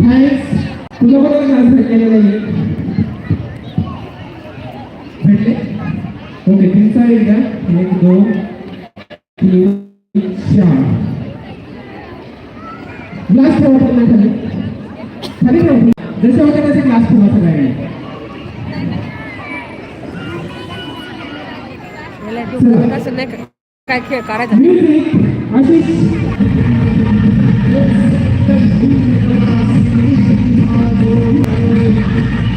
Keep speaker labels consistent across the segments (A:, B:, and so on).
A: Thanks तुझं बरोबर class भेटलेला नाही भेटले? ओके तुमचा एकदा एक दोन तीन चार. ग्लास ठेवा त्यांना खाली खाली ठेवा. जसे होते तसे ग्लास ठेवा सगळ्यांनी.
B: काय खेळ काढायचा
A: Thank you.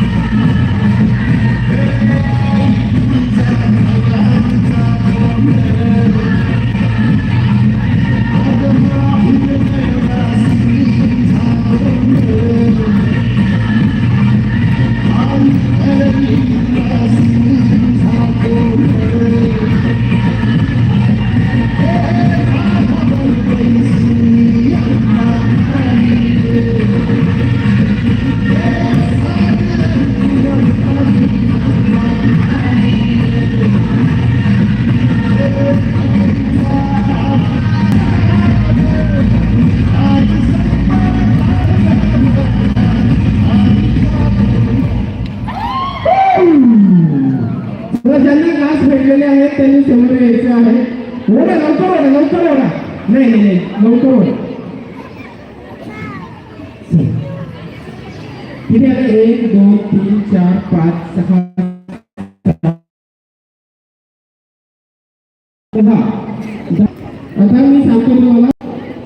A: आता मी सांगतो तुम्हाला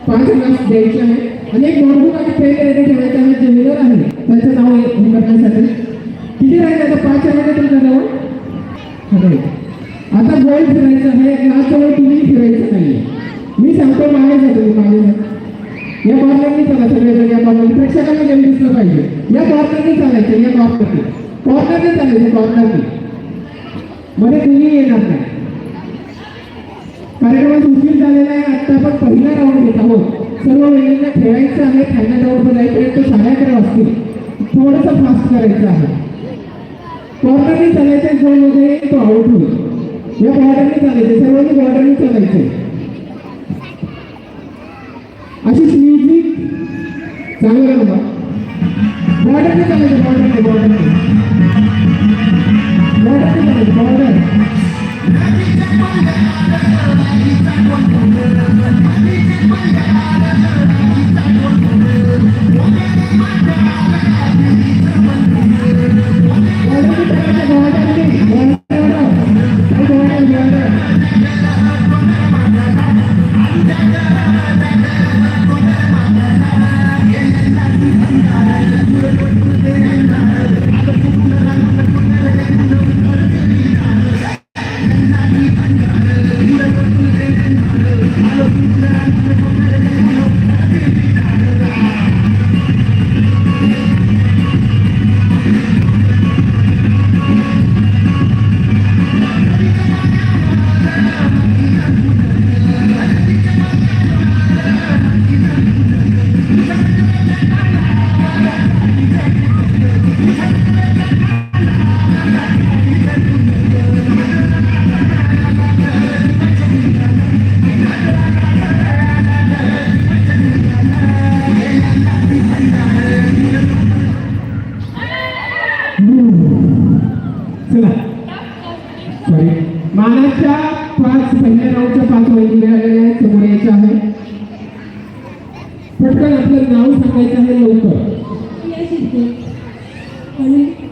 A: पाच ग्लास द्यायचे आहे आणि एक नोटबुक आणि पेन रेडी ठेवायचं आहे जे विनर आहे. त्याचं नाव हे करण्यासाठी किती राहिले आता? पाच राहिले तुमच्याजवळ खरंय. आता गोल फिरायचं आहे ग्लास जवळ तुम्ही फिरायचं नाही मी सांगतो मागे जा मी मागे जा. या कॉर्नरनी चला सगळेजण या कॉर्नर प्रेक्षकांना गेम दिसलं पाहिजे. या कॉर्नरनी चालायचं या कॉर्नरनी कॉर्नरने चालायचं कॉर्नरने मध्ये तुम्ही येणार नाही. कार्यक्रमात उशीर झालेला आहे. आता आपण पहिला राऊंड घेत आहोत. सर्व मुलींना खेळायचं आहे फायनल राऊंड जाईपर्यंत साडे अकरा वाजतील थोडंसं फास्ट करायचं आहे. कॉर्नरनी चालायच्या झोनमध्ये तो आउट होईल. या बॉर्डरनी चालायचे सर्वांनी बॉर्डरनी चालायचे अशीच म्युझिक चांगलं बघा. बॉर्डरने चालायचं बॉर्डरने बॉर्डरने बॉर्डरने चालायचं बॉर्डर बॉर्डरने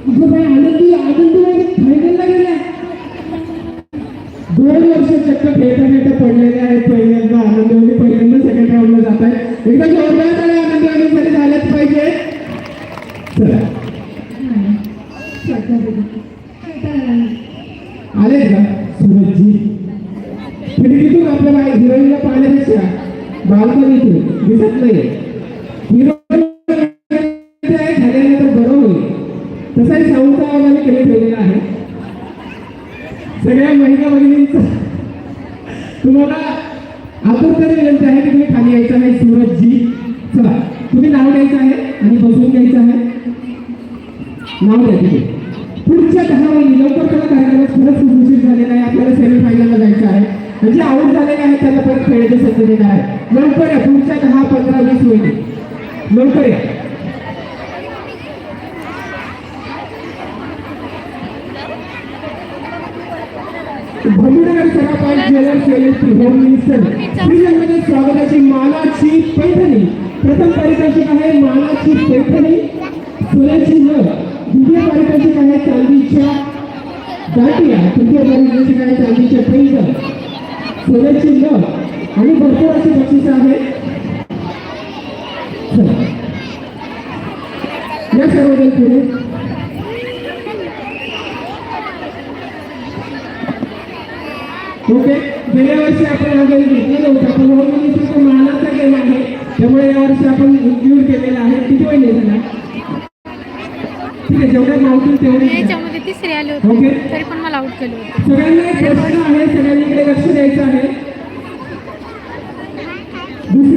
A: आनंदी आनंदी फायनलला गेल्या दोन वर्ष चक्क खेळता खेळता पडलेले आहेत पहिल्यांदा. आनंदवली पहिल्यांदा सेकंड राऊंडला जात आहे एकदा मार्गाने आहे. लवकर या पुढच्या दहा पंधरा वीस मिनिट. लवकर या. भूमिनगर सरापाल ज्वेलर्स स्वागताची मानाची पैठणी. प्रथम पारितोषिक आहे मानाची पैठणी. सोन्याची नळ द्वितीय पारितोषिक आहे चांदीच्या दाटिया तृतीय पारितोषिक आहे चांदीच्या पैठण सोन्याची नळ आणि भरपूर अशी बक्षीस आहे. या सर्वजण पुढे. ओके. गेल्या वर्षी आपण हा गेम घेतलेला होता. पण होम मिनिस्टरचा मानाचा गेम आहे. त्यामुळे या वर्षी आपण इन्क्लूड केलेला आहे. किती महिने झाला? ठीक आहे जेवढ्या मावतील तेवढे ओके. सगळ्यांना एक प्रश्न आहे. सगळ्यांनी इकडे लक्ष द्यायचं आहे.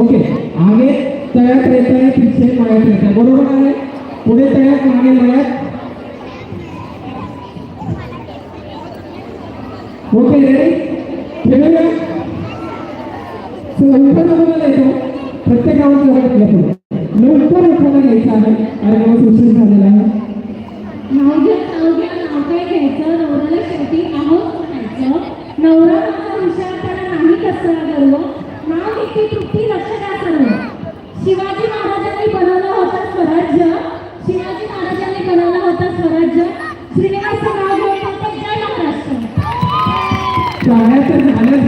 A: ओके आगे तळ्यात रहता है पीछे मायात रहता है बरोबर आहे? पुढे तळ्यात मागे मळ्यात ओके रेडी खेळूया? लवकर बोलायला येतो प्रत्येक गावात लवकर पुढे लवकर उठायला घ्यायचं आहे. कारण आवाज उशीर झालेला आहे.
C: नाव घ्या नाव घ्या नाव काय घ्यायचं. नवऱ्याला शेवटी आहोत म्हणायचं. नवरा माझा हुशारपणा नाही कसला गर्व नाव घेते तृप्ती लक्ष शिवाजी महाराजांनी बनवलं होतं स्वराज्य. शिवाजी महाराजांनी बनवलं होतं स्वराज्य. श्रीनिवास नाव घेऊन जय महाराष्ट्र.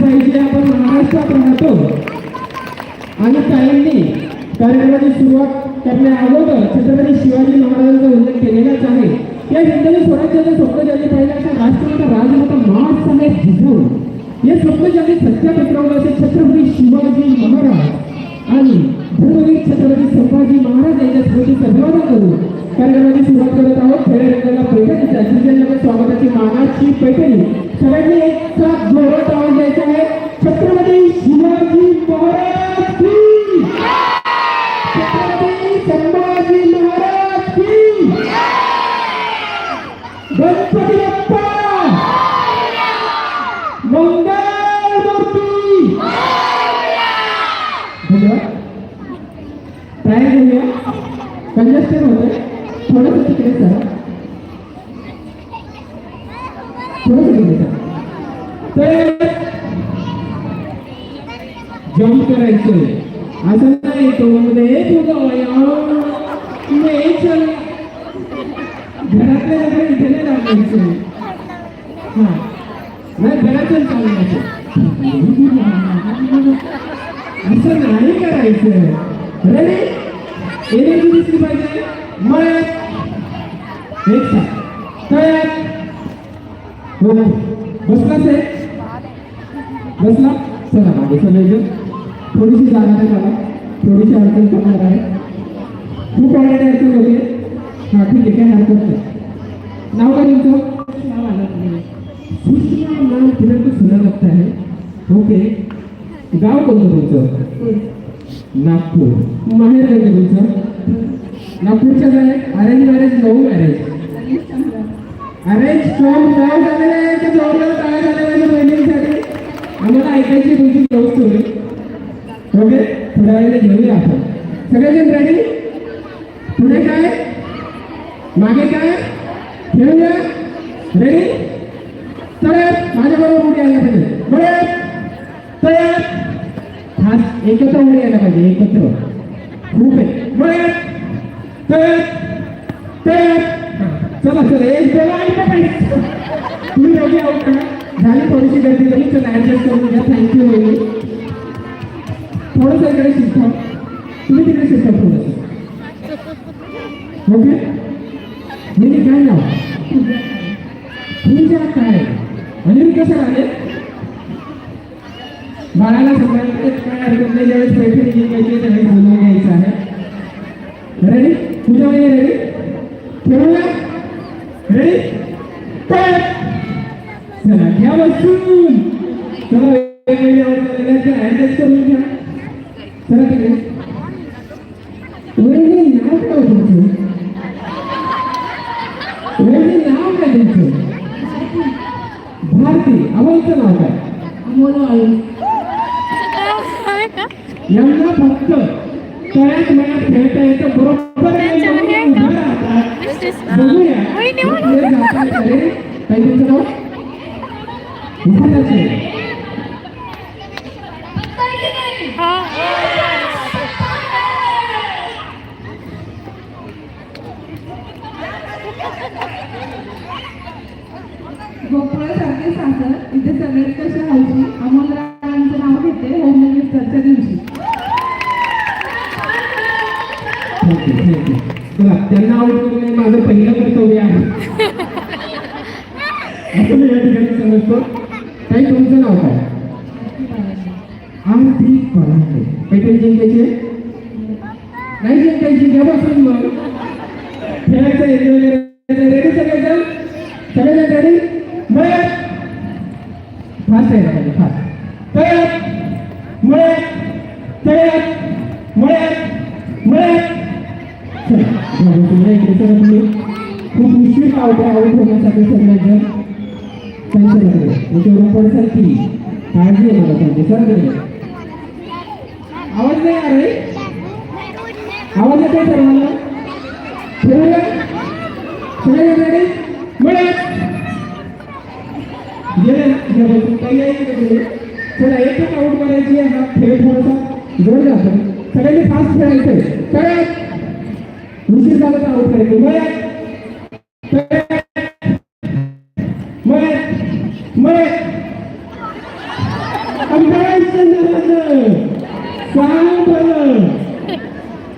A: पाहिजे आपण महाराष्ट्रात राहतो आणि काहींनी कार्यक्रमाची सुरुवात करण्या अगोदर छत्रपती शिवाजी महाराजांचा उल्लेख केलेलाच आहे. या हिंदवी स्वराज्याचं स्वप्न सत्य असे छत्रपती शिवाजी महाराज आणि धर्मवीर छत्रपती संभाजी महाराज यांच्या स्मृती सन्मान करू कार्यक्रमाची सुरुवात करत आहोत. खेळ रंगाला पैठणीच्या स्वागताची मानाची पैठणी. सगळ्यांनी एक साथ जोरात आवाज द्यायचा. ते जम्प करायचं असं नाही तो मध्ये तुझं नाही चल घरातल्या नगर इथे नाही लागायचं हा नाही घरातच चालवायचं असं नाही करायचं रेडी एनर्जी दिसली पाहिजे मग एक तयार बसला से. बसला. चला मागे सगळेजण थोडीशी जागा आहे मला थोडीशी अडचण करणार आहे. खूप ऑलरेडी अडचण होते हा ठीक आहे काय हरकत नाही. नाव काय तुमचं? नाव आलं सुषमा नाम फिर सुना लगता है ओके. गाव कोणतं तुमचं? नागपूर. माहेर कोणतं तुमचं? नागपूरच्या काय अरेंज मॅरेज नऊ मॅरेज अरेंज फ्रॉम गाव झालेलं आहे. की जवळ काय झालेलं बहिणींसाठी? आम्हाला ऐकायची तुमची लव्ह स्टोरी ओके थोड्या वेळेला घेऊया आपण. सगळेजण रेडी पुढे काय? मागे काय? घेऊया रेडी तयार? माझ्याबरोबर उडी आल्या पाहिजे बरोबर तयार? हात एकत्र उडी यायला पाहिजे एकत्र. खूप आहे. बरोबर तयार? तयार? चला चला. एक बोला ऐका पाहिजे तुम्ही दोघे आहोत का? झाली थोडीशी गर्दी झाली चला ऍडजस्ट करून घ्या. थँक्यू वहिनी. थोडंसं इकडे शिकता तुम्ही तिकडे शिकता थोडंसं ओके मी काय नाव? पूजा काय? अनिल कसं आले. बाळाला सांगायला काय हरकत नाही ज्यावेळेस पैठणी जिंकायची त्यावेळेस बोलून घ्यायचं आहे. रेडी पूजा म्हणजे रेडी ठेवूया? रेडी चला घ्या बरं बसून चला वेगवेगळ्या ऑर्डर ऍडजस्ट करून घ्या. चला तिकडे. वहिनी नाव काय तुमचं नाव काय तुमचं भारती आवडचं नाव काय?
C: अमोल
A: यांना फक्त तळ्यात मळ्यात खेळता येतं बरोबर हे विठालाचे.
C: गोकुळासारखे सासर इथे सगळेच कशा हौशी अमोल रावांचं नाव घेते होम मिनिस्टरच्या दिवशी.
A: त्यांना आउट करणे माझं पहिलं कर्तव्य आहे. असं मी या ठिकाणी समजतो. काही तुमचं नाव काय? आरती परांडे. पेटेल जिंकायचे नाही जिंकायची घ्या बसून मग. खेळायचं वगैरे रेडी सगळ्याचं सगळेजण? रेडी मग फास्ट आहे फास्ट. आवड त्यांच्याकडे मी तेवढं काळजी आहे मला त्यांची सर आवाज नाही अरे रे आवाज येतोय सर्वांना ठेवूया सगळे रेडी मिळत गेले एकच आउट करायची आहे हा खेळ थोडासा जोर जातो सगळ्यांनी फास्ट खेळायचं कळत उशीर झाला तर आउट करायचं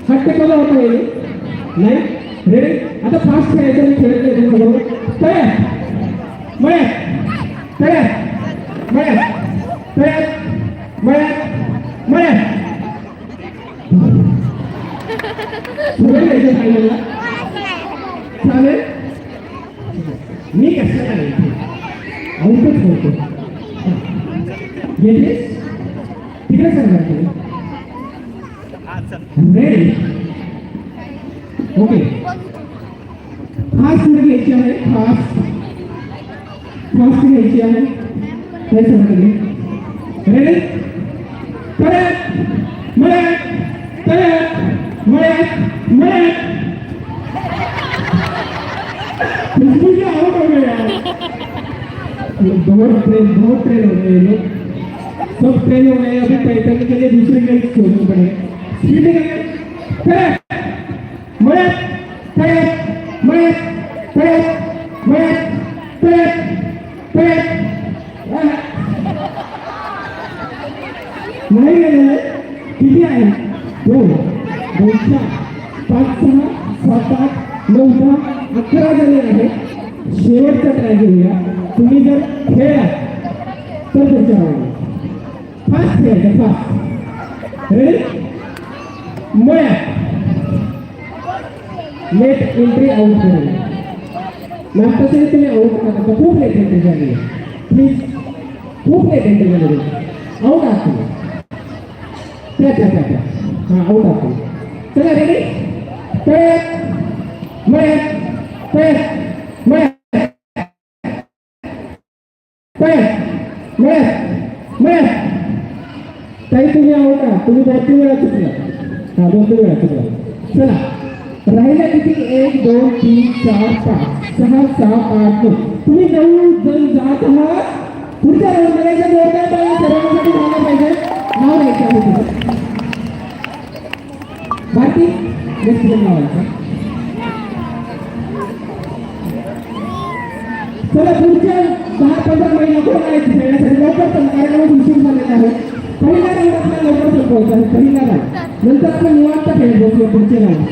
A: हट्ट कला होता येईल नाही रेडी आता फास्ट खेळायचं मी खेळत नाही बरोबर तया मळ्या तया मळ्या तया मळ्या मळ्या पुढे घ्यायचं फायनलला चालेल मी कसं नाही आऊटच होतो घेतलीस तिकडे सांगा रेडी ओके फास्ट घ्यायची आहे फास्ट फास्ट घ्यायची आहे काय सांगितले रेडी तळ्यात मळ्यात तळ्यात मळ्यात मळ्यात खुशबू आउट हो गया बहुत ट्रेन बहुत ट्रेन हो गए ये लोग सब ट्रेन हो गए फिर टाइटन के लिए दूसरे के लिए छोड़ने पड़े स्पीड मैं तड़क मयत तड़क मयत तड़क मयत तड़क तड़क नाही गेलेलं किती आहे दोन दोन चार पाच सहा सात आठ नऊ दहा अकरा झाले आहेत शेवटचा ट्राय घेऊया तुम्ही जर खेळला तर तुमच्या फास्ट खेळायचं फास्ट रेडी मळ्या लेट एंट्री आउट करेल मागच्या तुम्ही आउट करा खूप लेट एंट्री झाली प्लीज खूप लेट एंट्री झाली आउट आहात तुम्ही त्या त्या त्या त्या हां आउट आहात तुम्ही चला रेडी तळ्यात मळ्यात तळ्यात मळ्यात तळ्यात मळ्यात मळ्यात काही तुम्ही आहोत का? तुम्ही दोन तीन वेळा चुकला. हा दोन तीन वेळा चुकला. चला. राहिला किती? एक दोन तीन चार पाच. सहा सात आठ नऊ. तुम्ही नऊ जण जात आहात. पुढच्या रोजगाराच्या करायच्या जोरदार टाळ्या सर्वांसाठी झाल्या पाहिजे. नाव द्यायचं आहे तुझं भारती नेक्स्ट नाव आहे चला पुढच्या दहा पंधरा महिने कोण आहे खेळण्यासाठी लवकर पण कार्यक्रम उशीर झालेला आहे. संपवायचा आहे पहिला राऊंड नंतर आपण निवांत खेळ बसूया पुढचे
D: मग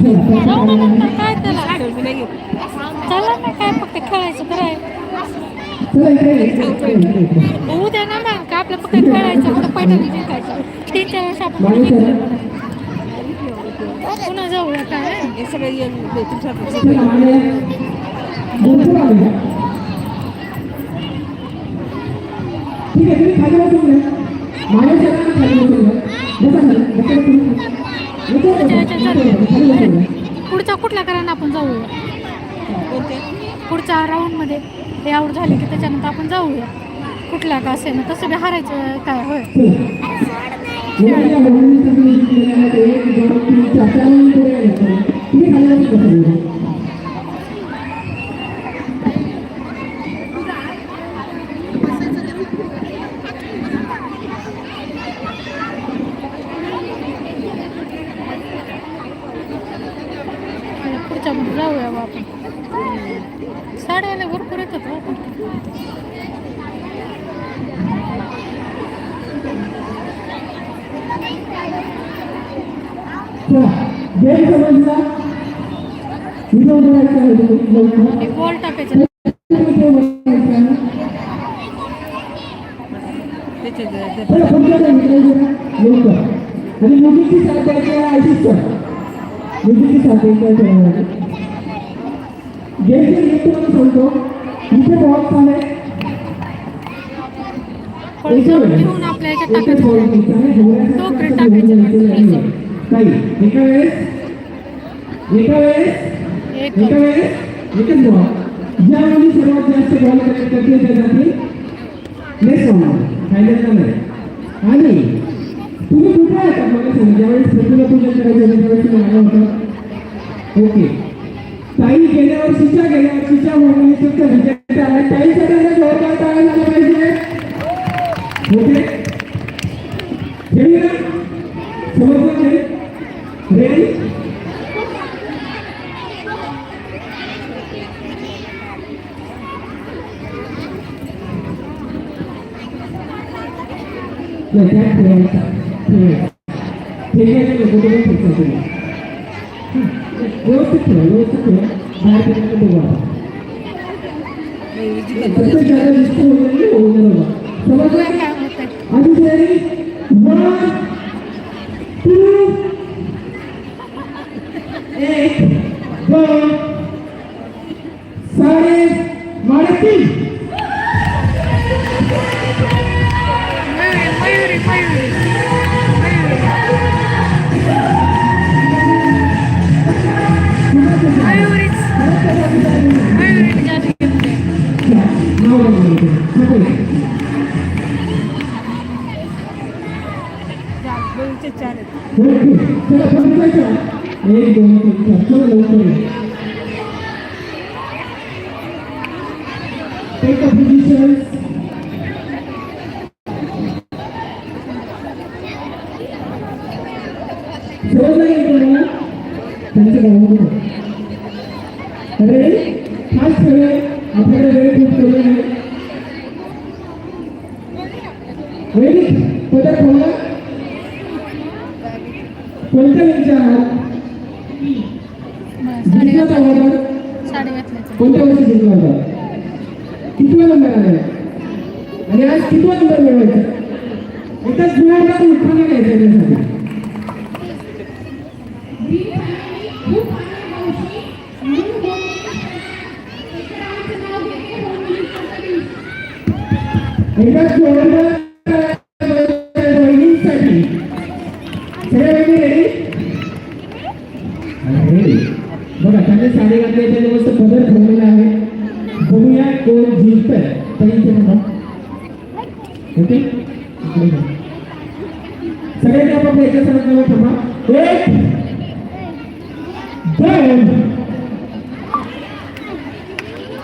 D: काय त्याला. चला ना काय फक्त खेळायचं
A: इकडे.
D: उद्या ना मग काय आपलं फक्त खेळायचं फक्त पैठणी जिंकायचं तीन चार वर्ष आपण जाऊया काय
B: हे सगळे येऊन ते तुमच्याकडे
A: चला मागे भरपूर आले का? ठीक आहे तुम्ही खाली बसून घ्या मागे चला आणि खाली बसून घ्या बसा खाली बसा तुम्ही. याच्यावर बसा.
D: याच्या- याच्या
A: याच्यावर बसा. खाली बसून घ्या.
D: पुढच्या कुठल्या करायला आपण जाऊया पुढच्या राऊंडमध्ये हे आऊट झाले की त्याच्यानंतर आपण जाऊया कुठला का असेल ना तसं बी हारायचं काय होय
A: मोठ्या मुलांसाठी केलेलं आहे ते एक, दोन, तीन, चार, चार मुली पुढे आल्या आहेत. तुम्ही खाली बसून बसा बरं.
D: पुढच्या मध्ये जाऊया बा आपण साड्याला भरपूर येतात हो आपण
A: चला गेम समजला इथं उभं राहायचं आहे तुम्ही लवकर.
D: एक बॉल टाकायचे
A: तुम्ही इथे उभं राहायचं आहे.
B: त्याचे ग- ग-
A: चला पुढच्या time ला जरा लवकर. आणि मुलीची साथ द्यायची आहे आशिष सर मुलीची साथ द्यायची आहे सगळ्यांना. गेमचे सांगतो. इथे बॉक्स आहे.
D: घेऊन आपल्या याच्यात टाकायचं
A: घ्यायचा आहे. ढोऱ्यासारखं
D: टोकरी
A: असं
D: टाकायचं.
A: नाही. एका वेळेस. एका वेळेस.
D: एका
A: वेळेस. एकच बॉल ज्या मुली सर्वात जास्त बॉल कलेक्ट करतील त्या जातील नेक्स्ट राऊंड फायनलला नाही आणि तुम्ही कुठे आहे मला सांगा ज्यावेळेस प्रतिभा पूजन करायचं त्यावेळेस तुम्ही आला होता। ओके ताई गेल्या वर्षीच्या गेल्या वर्षीच्या मोहिनीचा रिजेक्ट आहे ताईसाठी एकदा जोरदार टाळ्या झाल्या पाहिजे ओके వచ్చారు Take up positions. कोणत्या वर्षी जिंकला होता? कितवा नंबर आला आणि आज कितवा नंबर मिळवायचा? एकाच गुणांना उत्पन्न घ्यायचं त्यासाठी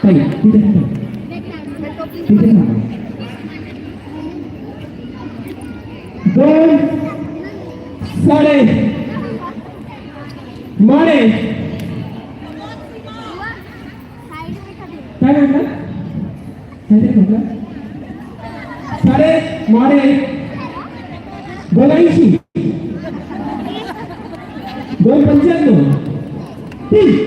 A: ताई, तिथे तिथे दोन साडे माडे काय म्हटलं काय ते म्हटलं साडे माडे बोलायची दोन पंच्याण्णव. तीन.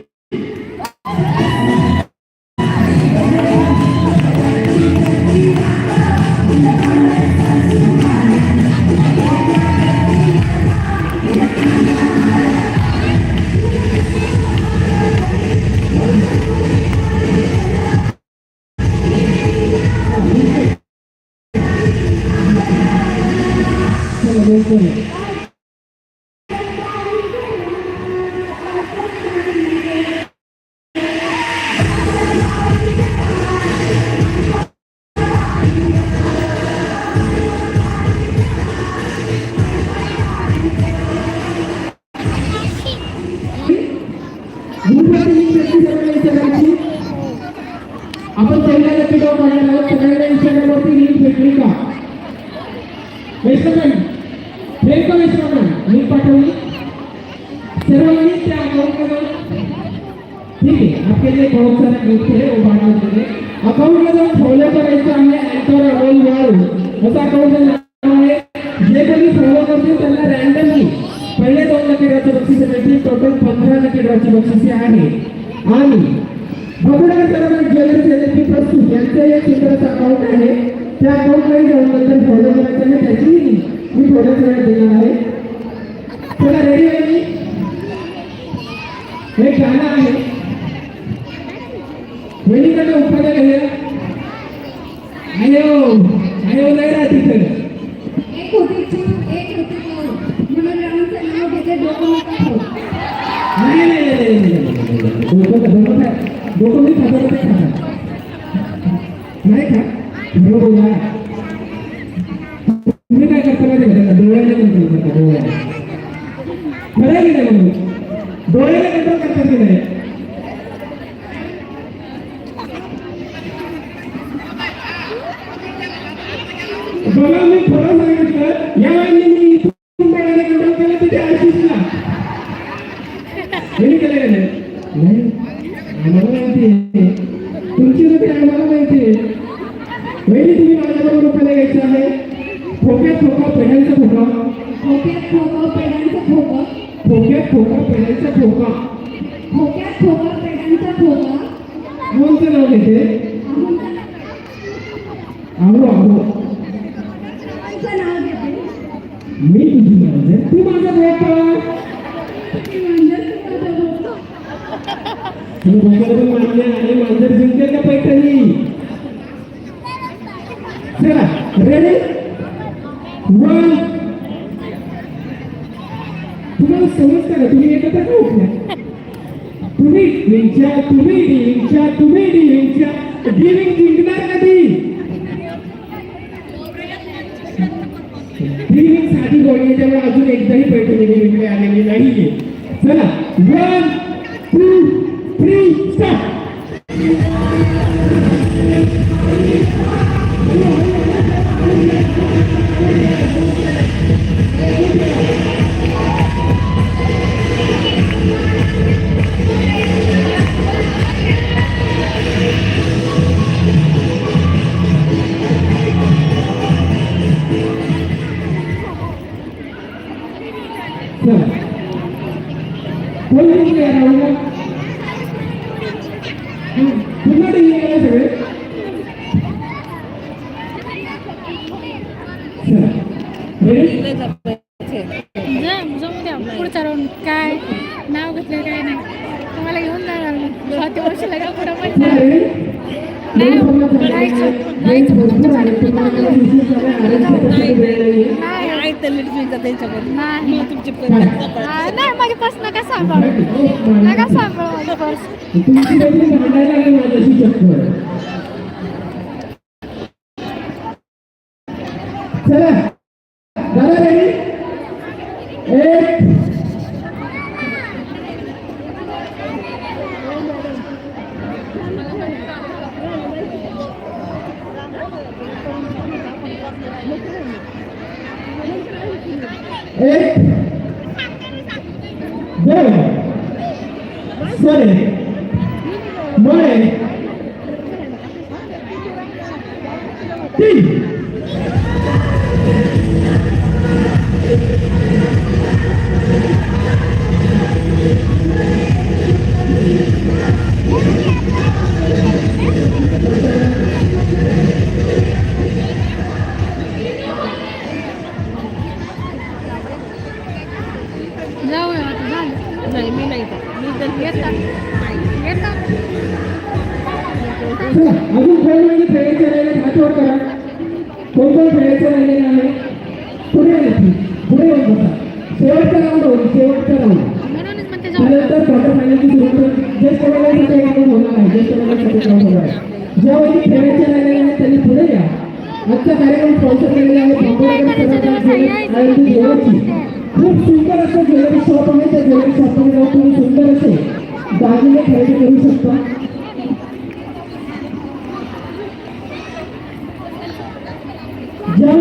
A: の両方 कोणी फॉलो त्यांना रँडमली पहिले दोन लकी ड्रॉची बक्षिसे मिळतील टोटल पंधरा लकी ड्रॉची बक्षिसे आहे. आणि बाबूनगर सर्वजण ज्वेलर्स एजन्सी प्रस्तुत यांचं अकाउंट आहे. त्या अकाउंटलाही जाऊन नंतर फॉलो करायचं आहे त्याची मी थोड्याच वेळात देणार आहे. चला रेडी आहे हे गाणं आहे. वेणीकडे उपाध्या गेल्या आयो आयो नाही राहत
C: एक होती चूक एक होती चूक म्हणून राऊंडचं नाव घेते डोकं नका खाऊ.
A: नाही नाही नाही नाही, नाही, नाही, नाही, नाही. डोकं डोकं काय डोकं मी खातो ते खातात नाही का खरं बोला तुम्ही काय करता माहिती आहे का डोळ्याने कंट्रोल करता डोळ्याने खरं आहे की नाही म्हणून डोळ्याने कंट्रोल करतात की नाही
D: dealing पुढचा राऊंड काय नाव घेतलं काय नाही तुम्हाला घेऊन जाणार मी स्वाती वर्षाला का पुढं माहिती
A: चला
D: नाही.
A: रेडी
D: नाही
B: काय तर नीट मिळतं त्यांच्याकडून
D: नाही.
B: मग तुमची.
D: हा, नाही माझी पर्स नका सांभाळू? नका सांभाळू माझी पर्स
A: अजून कोण म्हणजे खेळायचे राहिले हात करा कोण कोण खेळायचं राहिलेलं आहे पुढे या पुढे शेवटचा राऊंड होईल शेवटचा राऊंड त्यानंतर क्वार्टर फायनलची सुरुवात ज्येष्ठ राऊंड होणार आहे ज्येष्ठ राऊंड होणार आहे ज्या आहेत त्यांनी पुढे या आजचा कार्यक्रम स्पॉन्सर केलेला आहे खूप सुंदर असं ज्वेलरी शॉप आहे. त्या ज्वेलरी शॉपमध्ये जाऊन तुम्ही सुंदर असे दागिने खरेदी करू शकता. ज्या